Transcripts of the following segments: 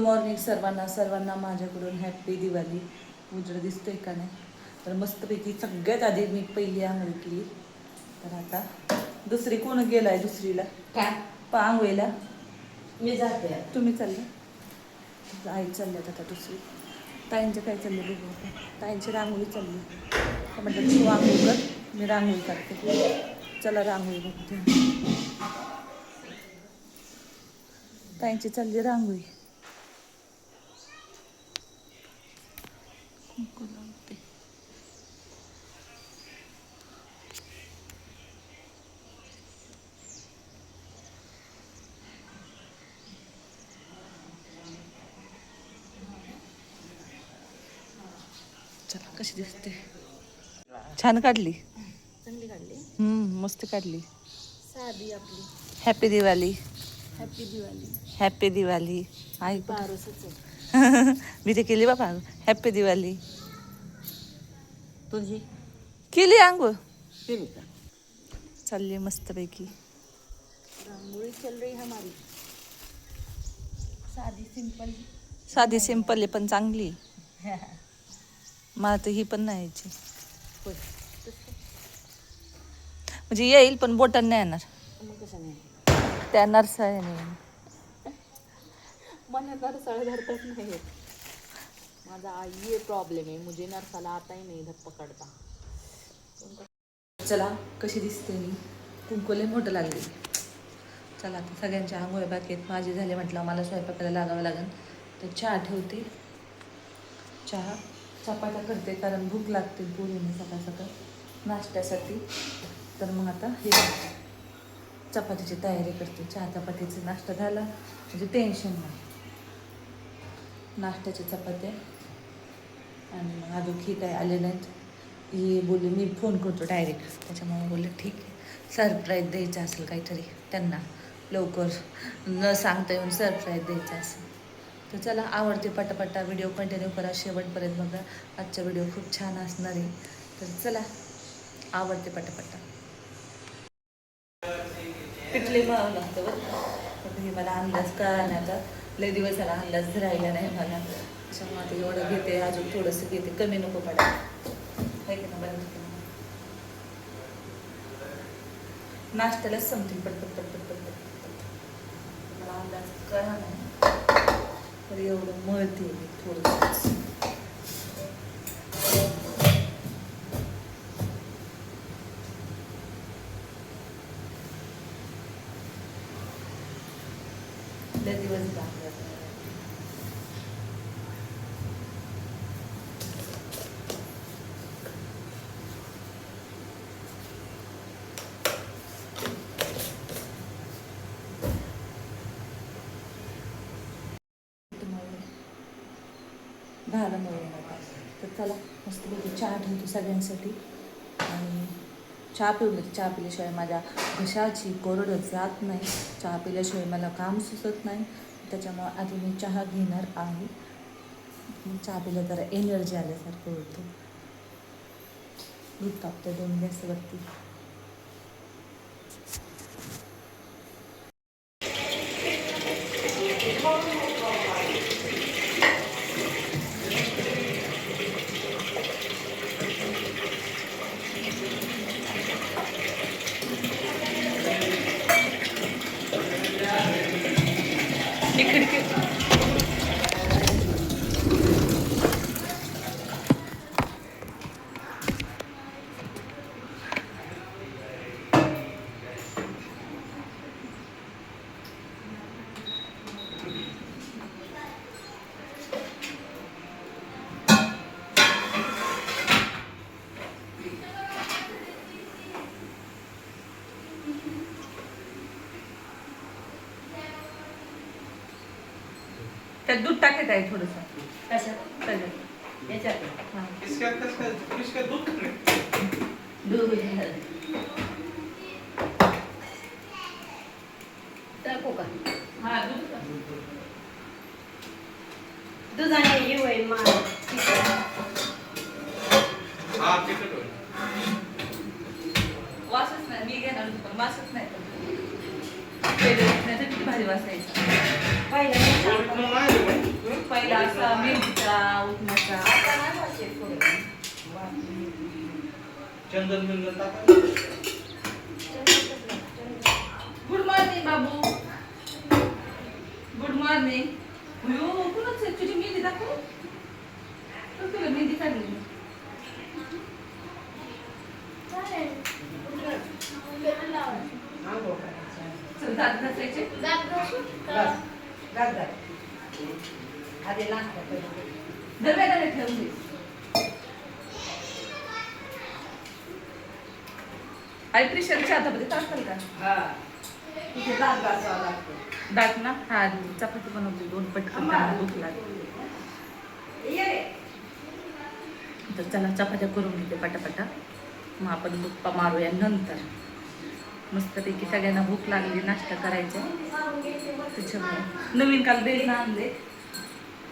Morning सर्वांना सर्वांना माझ्याकडून हॅपी दिवाळी. उजळ दिसतोय का नाही? तर मस्तपैकी सगळ्यात आधी मी पहिली आंघोळ केली. तर आता दुसरी कोण गेलाय दुसरीला? काय? पा आंघोळीला. मी जाते. तुम्ही चालले? आई चालल्यात आता दुसरी. ताईंचं काय चाललं बघू ताईंची रांगोळी चालली. म्हटलं तू आंघोळ कर मी रांगोळी काढते. चला रांगोळी बघते. ताईंची चालली रांगोळी. कुंकू लावते चला कशी दिसते? छान काढली. चांगली काढली? हम्म मस्त काढली. साधी आपली. Happy Diwali happy Diwali happy Diwali आई मी ते केली बाबा हॅपी दिवाळी तुझी? केली आंघोळ. केली का? चालली मस्तपैकी. रांगोळी चल रही हमारी. साधी सिंपल साधी सिंपल आहे पण चांगली. मला तर ही पण नाही यायची. म्हणजे येईल पण बोटन नाही येणार. मग कसं नाही त्या मला नरसाळ धरतच नाही. माझा आई प्रॉब्लेम आहे. मुझे नरसाला आताही नाही धर पकडता. चला कशी दिसते मी? कुंकोले मोठं लागले चला आता सगळ्यांच्या आंघोळ्या बाकी आहेत. झाले म्हटलं मला स्वयंपाकाला लागावं लागेल. तर चहा ठेवते. चहा चपात्या करते कारण भूक लागते पोरीने सकाळ सकाळ नाश्त्यासाठी. तर मग आता हे चपातीची तयारी करते. चहा चपातीचा नाश्ता झाला. म्हणजे टेन्शन नाही. नाश्त्याच्या चपात्या. आणि मग अजून ही काय आले नाहीत ही बोलली मी फोन करतो डायरेक्ट त्याच्यामुळे बोलले ठीक आहे. सरप्राईज द्यायचं असेल काहीतरी त्यांना. लवकर न सांगता येऊन सरप्राईज द्यायचं असेल. तर चला आवडते पटापटा व्हिडिओ कंटिन्यू करा. शेवटपर्यंत बघा. आजचा व्हिडिओ खूप छान असणार आहे. तर चला आवडते पटापटा. पिठले मावं लागतं बरं हे मला अंदाज का नाही आता. लय दिवस झाला अंदाज राहिला नाही मला. त्याच्यामुळे आता एवढं घेते अजून थोडंसं घेते. कमी नको पडायला आहे की ना बरं ठीक आहे ना? नाश्त्यालाच संपतील पटपट पटपट पटपट पटपट मला अंदाज करा नाही तर एवढं मळते मी थोडंसं. दिवस लागला झालं मिळून आता. तर चला मस्तपैकी चहा ठेवतो सगळ्यांसाठी. आणि चहा पिऊन चहा पिल्याशिवाय माझ्या घशाची कोरडं जात नाही. चहा पिल्याशिवाय मला काम सुचत नाही. त्याच्यामुळं आधी मी चहा घेणार आहे. चहा पिला जरा एनर्जी आल्यासारखं होतं. दूध तापतं दोन गॅसवरती त्यात दूध टाकत आहे थोडंसं. कशात? त्याच्यात याच्यात. हां. किसका किसका किसका दूध दूध. टाकू का? हां दूध टाक. दुधाने येऊ आहे मा हा तिखट होईल वासच नाही मी घेणार होते पण वासच नाही पहिले नाही तर किती भारी वास यायचा पहिला गोड पण नाही रे पण. पहिला असा मेहंदीचा उठण्याचा आता नाही वाटते थोडं. चंदन बिंदन गुड मॉर्निंग बाबू. गुड मॉर्निंग हो कुणाच आहे? तुझी मेहंदी दाखव. तर तुला मेहंदी काढली मी. चल दात घासायचे. दरम्यान ठेवून दे. आई प्रिशरच्या हातामध्ये टाकल का? दात ना? हा चपाती बनवते दोन पटकन त्यांना भूक लागली तर चला चपात्या करून घेते पटापटा. मग आपण गप्पा मारूया नंतर. मस्तपैकी सगळ्यांना भूक लागली नाश्ता करायचा त्याच्यामुळे नवीन काल बेल आणले.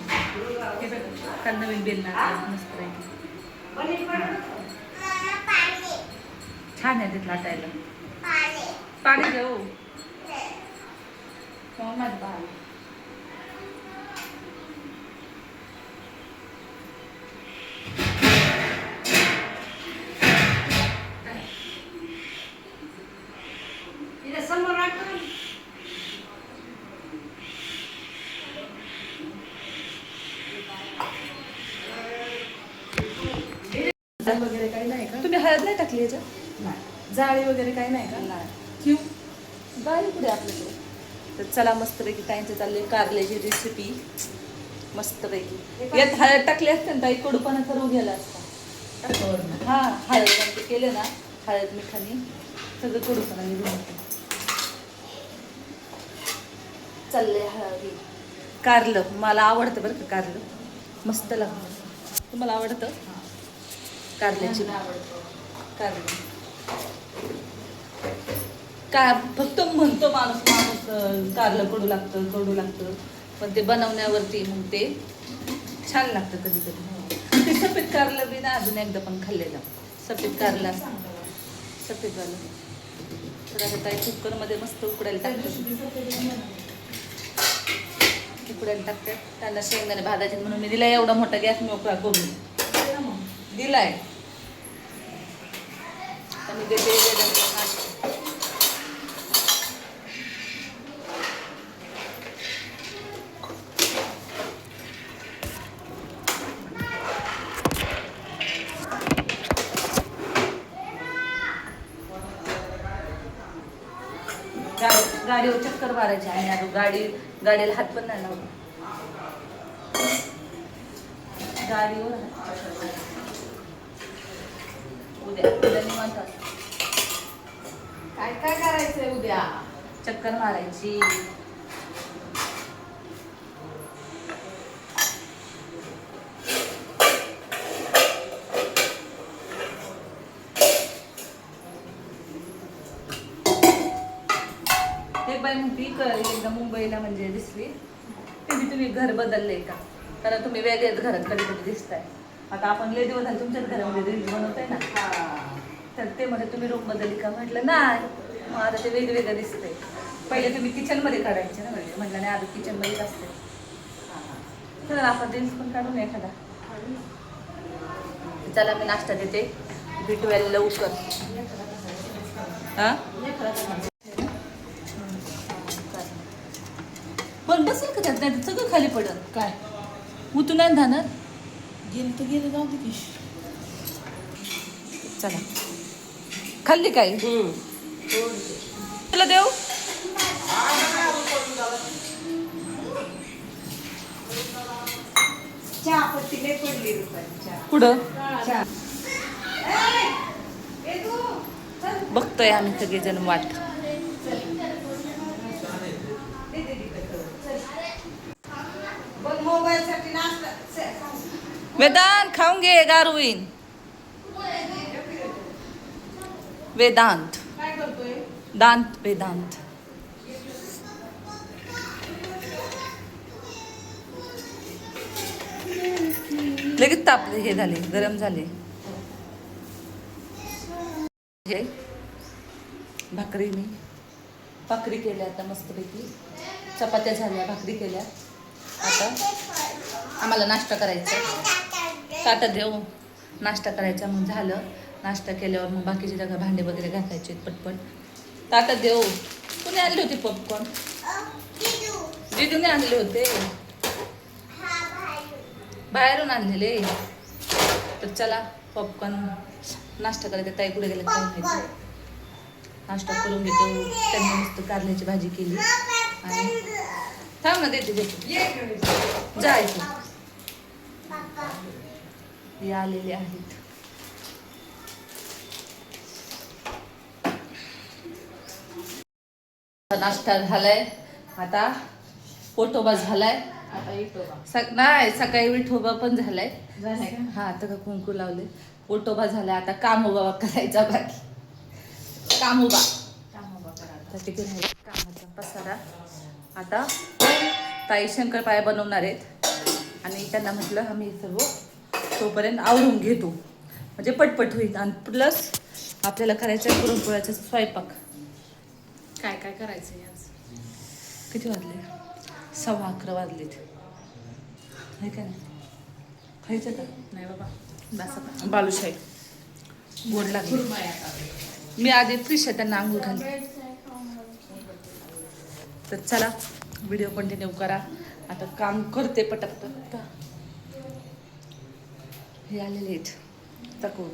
हे बघ, काल नवीन बेल आणले मस्तपैकी. छान आहे तिथला लाटायला पाणी. घेऊ? हो. माझं बाळ. वगैरे काही नाही का? तुम्ही हळद नाही टाकली याच्यात? नाही. जाळी वगैरे काही नाही का? नाही. क्यू गाडी पुढे आपल्याकडे? तर चला मस्तपैकी ताईंचे चालले कारल्याची रेसिपी मस्तपैकी. यात हळद टाकली असते ना ताई कडूपणा करून गेला असता. हा हळद पण ते केले ना हळद मिठाने सगळं कडूपणा निघून चालले हळद. कारलं मला आवडतं बरं का कारलं. मस्त लागतं. तुम्हाला आवडतं? कारल्याची. कारलं. काय फक्त म्हणतो माणूस माणूस कारलं कडू लागतं कडू लागतं. पण ते बनवण्यावरती मग ते छान लागतं कधी कधी ते सफेद कारलं बी ना अजून एकदा पण खाल्लेलं. सफेद कारला सफेद वालं तर आता काही कुकरमध्ये मस्त उकडायला टाकतात. उकडायला टाकतात. त्यांना शेंगदाणे भाजायचे म्हणून मी दिला एवढा मोठा गॅस मोकळा करून. दिलाय. आणि ते ते वेदांचं नाश्ता. गाडी गाडीवर चक्कर मारायची आणि अजून गाडी गाडीला हात पण नाही लावला गाडीवर हात उद्या उद्या निवांत असं. काय काय करायचंय उद्या चक्कर मारायची. एक बाई म्हणती एकदा मुंबईला म्हणजे दिसली. ते तुम्ही घर बदलले का? कारण तुम्ही वेगळेच घरात कधी कधी दिसताय. आता आपण लय दिवस झाले तुमच्याच घरामध्ये रील्स बनवताय ना. तर ते म्हणे तुम्ही रूम बदलली का? म्हटलं नाही. मग आता ते वेगवेगळं दिसतंय. पहिले तुम्ही किचनमध्ये काढायचे ना म्हणजे म्हटलं नाही आता किचनमध्येच असते. तर आपण रील्स पण काढून एखादा. चला मी नाश्ता देते. भेटूया लवकर. हा? पण बसेल का त्यात? नाही सगळं खाली पडत काय? उतू नाही धाणार गेलं तर गेलं जाऊ दे की चला. खाल्ली काय? तुला देऊ चहा पत्ती लय पडली रुपाली चहा कुठं? बघतोय आम्ही सगळेजण वाट. वेदांत खाऊन घे गारवीन. वेदांत. काय करतोय? दांत वेदांत. लगेच तापले हे झाले गरम झाले. हे भाकरीने भाकरी केल्या आता मस्तपैकी. चपात्या झाल्या भाकरी केल्या. आता आम्हाला नाश्ता करायचा. ताटात देऊ. नाश्ता करायचा मग झालं. नाश्ता केल्यावर मग बाकीचे सगळं भांडे वगैरे घासायचे पटपट. ताटात देऊ. कुणी आणले होते पॉपकॉर्न जिजूने आणले होते. बाहेरून आणलेले. तर चला पॉपकॉर्न नाश्ता करायचा. ताई कुठे गेला काय माहिती. नाश्ता करून घेतो. त्यांनी मस्त कारल्याची भाजी केली. आणि थांब ना देते देते. जायचं आलेले आहेत. नाश्ता झालाय. आता पोटोबा झालाय. सक नाही सकाळी विठोबा पण झालाय. हा आता का कुंकू लावले. पोटोबा झालाय आता कामोबा करायचा बाकी. कामोबा काम उभा कामाचा पसारा. आता ताई शंकरपाळ्या बनवणार आहेत. आणि त्यांना म्हटलं आम्ही सर्व तोपर्यंत आवरून घेतो. म्हणजे पटपट होईल. आणि प्लस आपल्याला करायचं आहे पुरणपोळ्याचा स्वयंपाक. काय काय करायचंय आज? किती वाजले? सव्वा अकरा वाजलेत. आहे का नाही? खायचं का? नाही बाबा. बस आता. गोड लागली. मी आधी फ्रिश आहे त्यांना आंघोळ घालते तर चला व्हिडिओ कंटिन्यू करा. आता काम करते पटापट. हे आलेले आहेत. तकवून